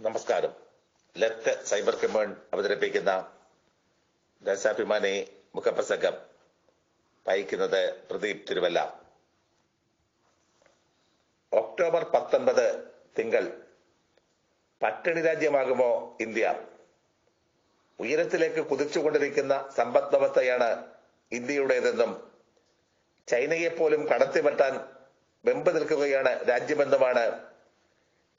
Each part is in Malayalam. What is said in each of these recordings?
നമസ്കാരം. ലത്ത് സൈബർ കമാൻഡ് അവതരിപ്പിക്കുന്ന ദേശാഭിമാനി മുഖപ്രസംഗം വായിക്കുന്നത് പ്രദീപ് തിരുവല്ല. ഒക്ടോബർ പത്തൊൻപത് തിങ്കൾ. പട്ടിണി രാജ്യമാകുമോ ഇന്ത്യ? ഉയരത്തിലേക്ക് കുതിച്ചുകൊണ്ടിരിക്കുന്ന സമ്പദ് വ്യവസ്ഥയാണ് ഇന്ത്യയുടേതെന്നും ചൈനയെപ്പോലും കടത്തിവെട്ടാൻ വെമ്പ് നിൽക്കുകയാണ് രാജ്യമെന്നുമാണ്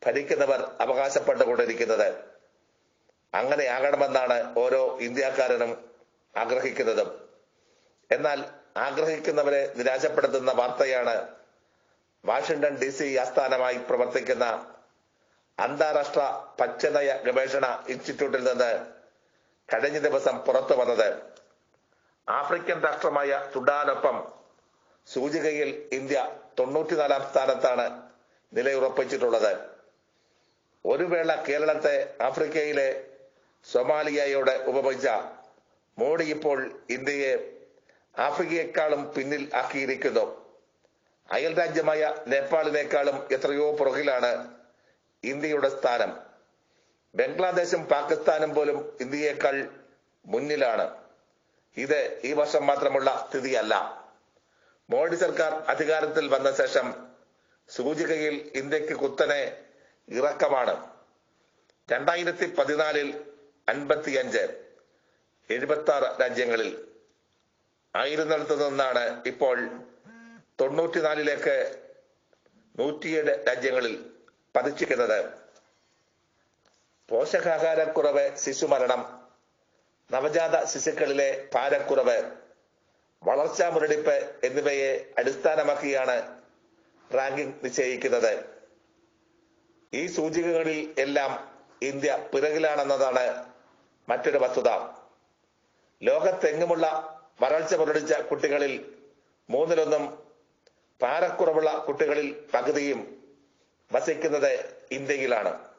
ഭരിക്കുന്നവർ അവകാശപ്പെട്ടുകൊണ്ടിരിക്കുന്നത്. അങ്ങനെ ആകണമെന്നാണ് ഓരോ ഇന്ത്യക്കാരനും ആഗ്രഹിക്കുന്നതും. എന്നാൽ ആഗ്രഹിക്കുന്നവരെ നിരാശപ്പെടുത്തുന്ന വാർത്തയാണ് വാഷിംഗ്ടൺ ഡി സി ആസ്ഥാനമായി പ്രവർത്തിക്കുന്ന അന്താരാഷ്ട്ര പച്ചനയ ഗവേഷണ ഇൻസ്റ്റിറ്റ്യൂട്ടിൽ നിന്ന് കഴിഞ്ഞ ദിവസം പുറത്തു വന്നത്. ആഫ്രിക്കൻ രാഷ്ട്രമായ സുഡാനൊപ്പം സൂചികയിൽ ഇന്ത്യ തൊണ്ണൂറ്റിനാലാം സ്ഥാനത്താണ് നിലയുറപ്പിച്ചിട്ടുള്ളത്. ഒരു വേള കേരളത്തെ ആഫ്രിക്കയിലെ സൊമാലിയയോട് ഉപമിച്ച മോഡി ഇപ്പോൾ ഇന്ത്യയെ ആഫ്രിക്കയെക്കാളും പിന്നിൽ ആക്കിയിരിക്കുന്നു. അയൽ രാജ്യമായ നേപ്പാളിനേക്കാളും എത്രയോ പുറകിലാണ് ഇന്ത്യയുടെ സ്ഥാനം. ബംഗ്ലാദേശും പാകിസ്ഥാനും പോലും ഇന്ത്യയേക്കാൾ മുന്നിലാണ്. ഇത് ഈ വർഷം മാത്രമുള്ള സ്ഥിതിയല്ല. മോഡി സർക്കാർ അധികാരത്തിൽ വന്ന ശേഷം സൂചികയിൽ ഇന്ത്യയ്ക്ക് കുത്തനെ ഇറക്കമാണ്. രണ്ടായിരത്തി പതിനാലിൽ അൻപത്തിയഞ്ച് എഴുപത്തി ആറ് രാജ്യങ്ങളിൽ ആയിരുന്നിടത്തു നിന്നാണ് ഇപ്പോൾ തൊണ്ണൂറ്റിനാലിലേക്ക് നൂറ്റിയേഴ് രാജ്യങ്ങളിൽ പതിച്ചിരിക്കുന്നത്. പോഷകാഹാരക്കുറവ് ശിശുമരണം നവജാത ശിശുക്കളിലെ ഭാരക്കുറവ് വളർച്ചാ മുരടിപ്പ് എന്നിവയെ അടിസ്ഥാനമാക്കിയാണ് റാങ്കിംഗ് നിശ്ചയിക്കുന്നത്. ഈ സൂചികകളിൽ എല്ലാം ഇന്ത്യ പിറകിലാണെന്നതാണ് മറ്റൊരു വസ്തുത. ലോകത്തെങ്ങുമുള്ള വരൾച്ച മുരടിച്ച കുട്ടികളിൽ മൂന്നിലൊന്നും ഭാരക്കുറവുള്ള കുട്ടികളിൽ പകുതിയും വസിക്കുന്നത് ഇന്ത്യയിലാണ്.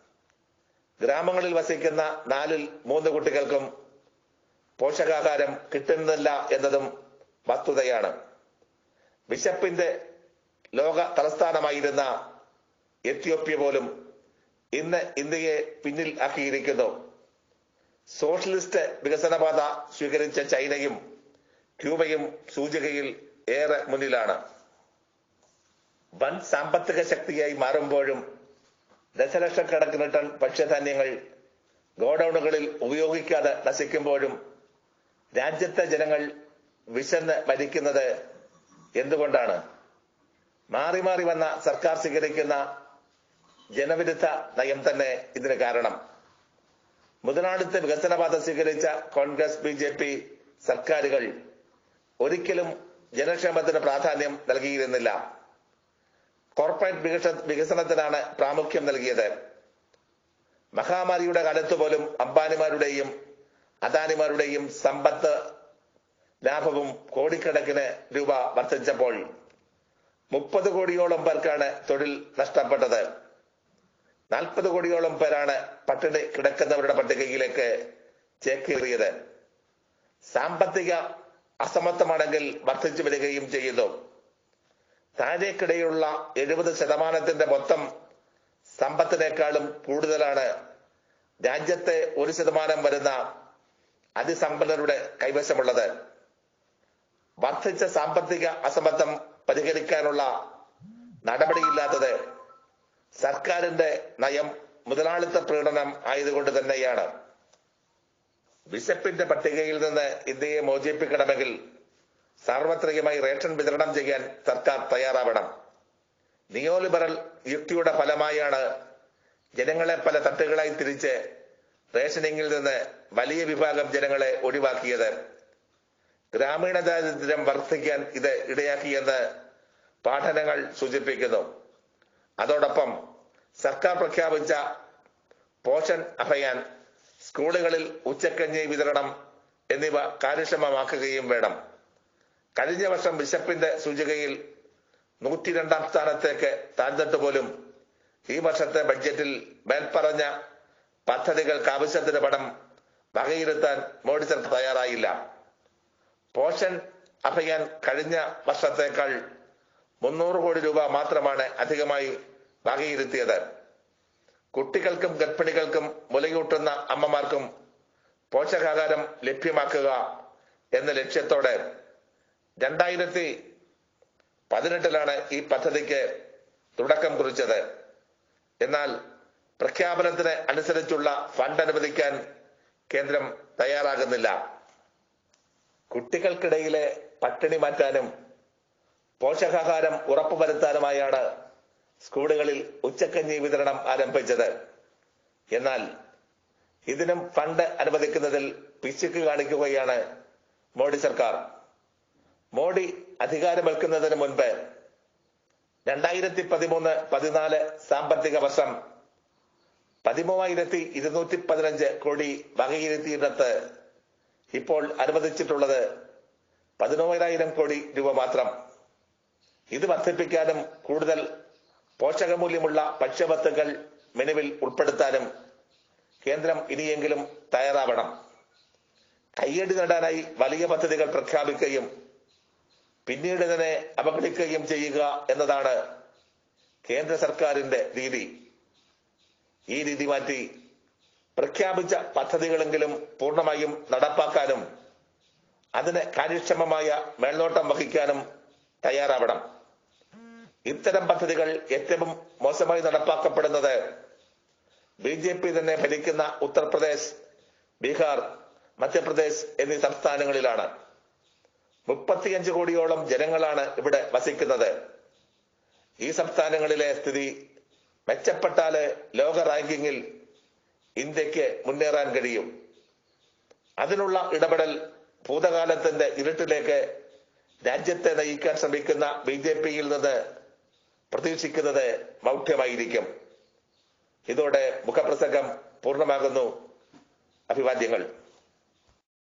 ഗ്രാമങ്ങളിൽ വസിക്കുന്ന നാലിൽ മൂന്ന് കുട്ടികൾക്കും പോഷകാഹാരം കിട്ടുന്നില്ല എന്നതും വസ്തുതയാണ്. ബിഷപ്പിന്റെ ലോക തലസ്ഥാനമായിരുന്ന എത്യോപ്യ പോലും ഇന്ന് ഇന്ത്യയെ പിന്നിൽ ആക്കിയിരിക്കുന്നു. സോഷ്യലിസ്റ്റ് വികസനപാത സ്വീകരിച്ച ചൈനയും ക്യൂബയും സൂചികയിൽ ഏറെ മുന്നിലാണ്. വൻ സാമ്പത്തിക ശക്തിയായി മാറുമ്പോഴും ദശലക്ഷക്കണക്കിന് ടൺ ഭക്ഷ്യധാന്യങ്ങൾ ഗോഡൌണുകളിൽ ഉപയോഗിക്കാതെ നശിക്കുമ്പോഴും രാജ്യത്തെ ജനങ്ങൾ വിശന്ന് മരിക്കുന്നത് എന്തുകൊണ്ടാണ്? മാറി മാറി വന്ന സർക്കാർ സ്വീകരിക്കുന്ന ജനവിരുദ്ധ നയം തന്നെ ഇതിന് കാരണം. മുതലാളിത്ത വികസനപാത സ്വീകരിച്ച കോൺഗ്രസ് ബി ജെ പി സർക്കാരുകൾ ഒരിക്കലും ജനക്ഷേമത്തിന് പ്രാധാന്യം നൽകിയിരുന്നില്ല. കോർപ്പറേറ്റ് വികസ വികസനത്തിനാണ് പ്രാമുഖ്യം നൽകിയത്. മഹാമാരിയുടെ കാലത്ത് പോലും അംബാനിമാരുടെയും അദാനിമാരുടെയും സമ്പത്ത് ലാഭവും കോടിക്കണക്കിന് രൂപ വർദ്ധിച്ചപ്പോൾ മുപ്പത് കോടിയോളം പേർക്കാണ് തൊഴിൽ നഷ്ടപ്പെട്ടത്. നാൽപ്പത് കോടിയോളം പേരാണ് പട്ടിണി കിടക്കുന്നവരുടെ പട്ടികയിലേക്ക് ചേക്കേറിയത്. സാമ്പത്തിക അസമത്വമാണെങ്കിൽ വർദ്ധിച്ചു വരികയും ചെയ്യുന്നു താഴേക്കിടയിലുള്ള എഴുപത് ശതമാനത്തിന്റെ മൊത്തം സമ്പത്തിനേക്കാളും കൂടുതലാണ്. രാജ്യത്തെ ഒരു ശതമാനം വരുന്ന അതിസമ്പന്നരുടെ കൈവശമുള്ളത്. വർദ്ധിച്ച സാമ്പത്തിക അസമത്വം പരിഹരിക്കാനുള്ള നടപടിയില്ലാത്തത് സർക്കാരിന്റെ നയം മുതലാളിത്ത പ്രീണനം ആയതുകൊണ്ട് തന്നെയാണ്. ബിഷപ്പിന്റെ പട്ടികയിൽ നിന്ന് ഇന്ത്യയെ മോചിപ്പിക്കണമെങ്കിൽ സാർവത്രികമായി റേഷൻ വിതരണം ചെയ്യാൻ സർക്കാർ തയ്യാറാവണം. നിയോലിബറൽ യുക്തിയുടെ ഫലമായാണ് ജനങ്ങളെ പല തട്ടുകളായി തിരിച്ച് റേഷനിങ്ങിൽ നിന്ന് വലിയ വിഭാഗം ജനങ്ങളെ ഒഴിവാക്കിയത്. ഗ്രാമീണ ദാരിദ്ര്യം വർദ്ധിക്കാൻ ഇത് ഇടയാക്കിയെന്ന് പഠനങ്ങൾ സൂചിപ്പിക്കുന്നു. അതോടൊപ്പം സർക്കാർ പ്രഖ്യാപിച്ച പോഷൻ അഭയാൻ സ്കൂളുകളിൽ ഉച്ചക്കഞ്ഞി വിതരണം എന്നിവ കാര്യക്ഷമമാക്കുകയും വേണം. കഴിഞ്ഞ വർഷം ബിഷപ്പിന്റെ സൂചികയിൽ നൂറ്റിരണ്ടാം സ്ഥാനത്തേക്ക് താഴ്ന്നിട്ട് പോലും ഈ വർഷത്തെ ബഡ്ജറ്റിൽ മേൽപ്പറഞ്ഞ പദ്ധതികൾക്ക് ആവശ്യത്തിന് പണം വകയിരുത്താൻ മോഡി സർക്കാർ തയ്യാറായില്ല. പോഷൻ അഭയാൻ കഴിഞ്ഞ വർഷത്തേക്കാൾ മുന്നൂറ് കോടി രൂപ മാത്രമാണ് അധികമായി വകയിരുത്തിയത് കുട്ടികൾക്കും ഗർഭിണികൾക്കും മുലയൂട്ടുന്ന അമ്മമാർക്കും പോഷകാഹാരം ലഭ്യമാക്കുക എന്ന ലക്ഷ്യത്തോടെ രണ്ടായിരത്തി പതിനെട്ടിലാണ് ഈ പദ്ധതിക്ക് തുടക്കം കുറിച്ചത്. എന്നാൽ പ്രഖ്യാപനത്തിന് അനുസരിച്ചുള്ള ഫണ്ട് അനുവദിക്കാൻ കേന്ദ്രം തയ്യാറാകുന്നില്ല. കുട്ടികൾക്കിടയിലെ പട്ടിണി മാറ്റാനും പോഷകാഹാരം ഉറപ്പുവരുത്താനുമായാണ് സ്കൂളുകളിൽ ഉച്ചക്കഞ്ഞി വിതരണം ആരംഭിച്ചത്. എന്നാൽ ഇതിനും ഫണ്ട് അനുവദിക്കുന്നതിൽ പിശുക്ക് കാണിക്കുകയാണ് മോഡി സർക്കാർ. മോഡി അധികാരമേൽക്കുന്നതിന് മുൻപ് രണ്ടായിരത്തി പതിമൂന്ന് പതിനാല് സാമ്പത്തിക വർഷം പതിമൂവായിരത്തി ഇരുന്നൂറ്റി പതിനഞ്ച് കോടി വകയിരുത്തിയിടത്ത് ഇപ്പോൾ അനുവദിച്ചിട്ടുള്ളത് പതിനോരായിരം കോടി രൂപ മാത്രം. ഇത് വർദ്ധിപ്പിക്കാനും കൂടുതൽ പോഷകമൂല്യമുള്ള ഭക്ഷ്യവസ്തുക്കൾ മെനുവിൽ ഉൾപ്പെടുത്താനും കേന്ദ്രം ഇനിയെങ്കിലും തയ്യാറാവണം. കയ്യടി നേടാനായി വലിയ പദ്ധതികൾ പ്രഖ്യാപിക്കുകയും പിന്നീട് ഇതിനെ അപകടിക്കുകയും ചെയ്യുക എന്നതാണ് കേന്ദ്ര സർക്കാരിന്റെ രീതി. ഈ രീതി മാറ്റി പ്രഖ്യാപിച്ച പദ്ധതികളെങ്കിലും പൂർണമായും നടപ്പാക്കാനും അതിന് കാര്യക്ഷമമായ മേൽനോട്ടം വഹിക്കാനും തയ്യാറാവണം. ഇത്തരം പദ്ധതികൾ ഏറ്റവും മോശമായി നടപ്പാക്കപ്പെടുന്നത് ബി ജെ പി തന്നെ ഭരിക്കുന്ന ഉത്തർപ്രദേശ് ബീഹാർ മധ്യപ്രദേശ് എന്നീ സംസ്ഥാനങ്ങളിലാണ്. മുപ്പത്തിയഞ്ച് കോടിയോളം ജനങ്ങളാണ് ഇവിടെ വസിക്കുന്നത്. ഈ സംസ്ഥാനങ്ങളിലെ സ്ഥിതി മെച്ചപ്പെട്ടാൽ ലോക റാങ്കിങ്ങിൽ ഇന്ത്യയ്ക്ക് മുന്നേറാൻ കഴിയും. അതിനുള്ള ഇടപെടൽ ഭൂതകാലത്തിന്റെ ഇരുട്ടിലേക്ക് രാജ്യത്തെ നയിക്കാൻ ശ്രമിക്കുന്ന ബി ജെ പിയിൽ നിന്ന് പ്രതീക്ഷിക്കുന്നത് മൗഢ്യമായിരിക്കും. ഇതോടെ മുഖപ്രസംഗം പൂർണമാകുന്നു. അഭിവാദ്യങ്ങൾ.